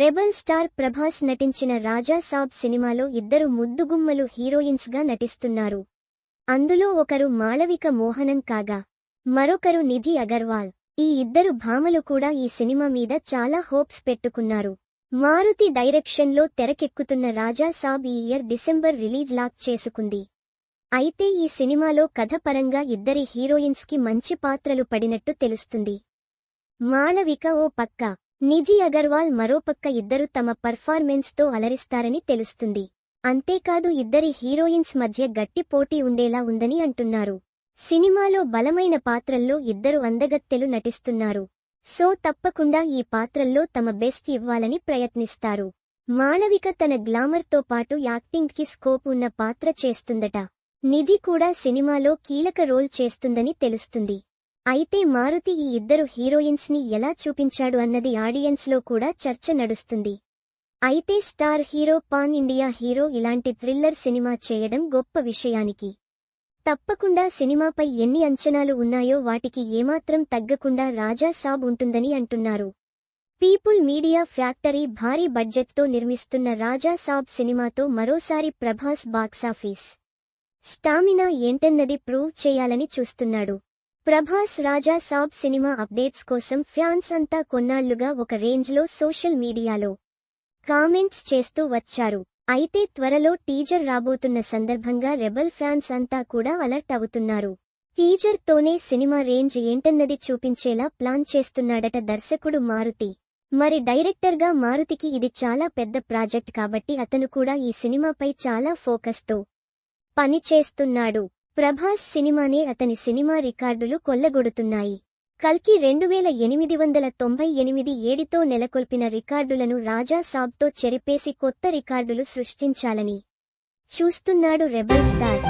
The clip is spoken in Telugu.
రెబల్ స్టార్ ప్రభాస్ నటించిన రాజా సాబ్ సినిమాలో ఇద్దరు ముద్దుగుమ్మలు హీరోయిన్స్గా నటిస్తున్నారు. అందులో ఒకరు మాళవిక మోహనం కాగా మరొకరు నిధి అగర్వాల్. ఈ ఇద్దరు భామలు కూడా ఈ సినిమా మీద చాలా హోప్స్ పెట్టుకున్నారు. మారుతి డైరెక్షన్లో తెరకెక్కుతున్న రాజా సాబ్ ఈ ఇయర్ డిసెంబర్ రిలీజ్ లాక్ చేసుకుంది. అయితే ఈ సినిమాలో కథపరంగా ఇద్దరి హీరోయిన్స్కి మంచి పాత్రలు పడినట్టు తెలుస్తుంది. మాళవిక ఓ పక్క నిధి అగర్వాల్ మరోపక్క ఇద్దరు తమ పర్ఫార్మెన్స్తో అలరిస్తారని తెలుస్తుంది. అంతేకాదు ఇద్దరి హీరోయిన్స్ మధ్య గట్టి పోటీ ఉండేలా ఉందని అంటున్నారు. సినిమాలో బలమైన పాత్రల్లో ఇద్దరు అందగత్తెలు నటిస్తున్నారు. సో తప్పకుండా ఈ పాత్రల్లో తమ బెస్ట్ ఇవ్వాలని ప్రయత్నిస్తారు. మాళవిక తన గ్లామర్తో పాటు యాక్టింగ్కి స్కోప్ ఉన్న పాత్ర చేస్తుందట. నిధి కూడా సినిమాలో కీలక రోల్ చేస్తుందని తెలుస్తుంది. అయితే మారుతి ఈ ఇద్దరు హీరోయిన్స్ని ఎలా చూపించాడు అన్నది ఆడియన్స్లో కూడా చర్చ నడుస్తుంది. అయితే star hero pan India hero ఇలాంటి థ్రిల్లర్ సినిమా చేయడం గొప్ప విషయానికి. తప్పకుండా సినిమాపై ఎన్ని అంచనాలు ఉన్నాయో వాటికి ఏమాత్రం తగ్గకుండా రాజా సాబ్ ఉంటుందని అంటున్నారు. పీపుల్ మీడియా ఫ్యాక్టరీ భారీ బడ్జెట్తో నిర్మిస్తున్న రాజా సాబ్ సినిమాతో మరోసారి ప్రభాస్ బాక్సాఫీస్. స్టామినా ఏంటన్నది ప్రూవ్ చేయాలని చూస్తున్నాడు. ప్రభాస్ రాజా సాబ్ సినిమా అప్డేట్స్ కోసం ఫ్యాన్స్ అంతా కొన్నాళ్ళుగా ఒక రేంజ్లో సోషల్ మీడియాలో కామెంట్స్ చేస్తూ వచ్చారు. అయితే త్వరలో టీజర్ రాబోతున్న సందర్భంగా రెబల్ ఫ్యాన్స్ అంతా కూడా అలర్ట్ అవుతున్నారు. టీజర్ తోనే సినిమా రేంజ్ ఏంటన్నది చూపించేలా ప్లాన్ చేస్తున్నాడట దర్శకుడు మారుతి. మరి డైరెక్టర్గా మారుతికి ఇది చాలా పెద్ద ప్రాజెక్ట్ కాబట్టి అతను కూడా ఈ సినిమాపై చాలా ఫోకస్తో పనిచేస్తున్నాడు. ప్రభాస్ సినిమానే అతని సినిమా రికార్డులు కొల్లగొడుతున్నాయి. కల్కి రెండు వేల ఎనిమిది వందల తొంభై ఎనిమిది ఏడితో నెలకొల్పిన రికార్డులను రాజా సాబ్తో చెరిపేసి కొత్త రికార్డులు సృష్టించాలని చూస్తున్నాడు రెబల్ స్టార్.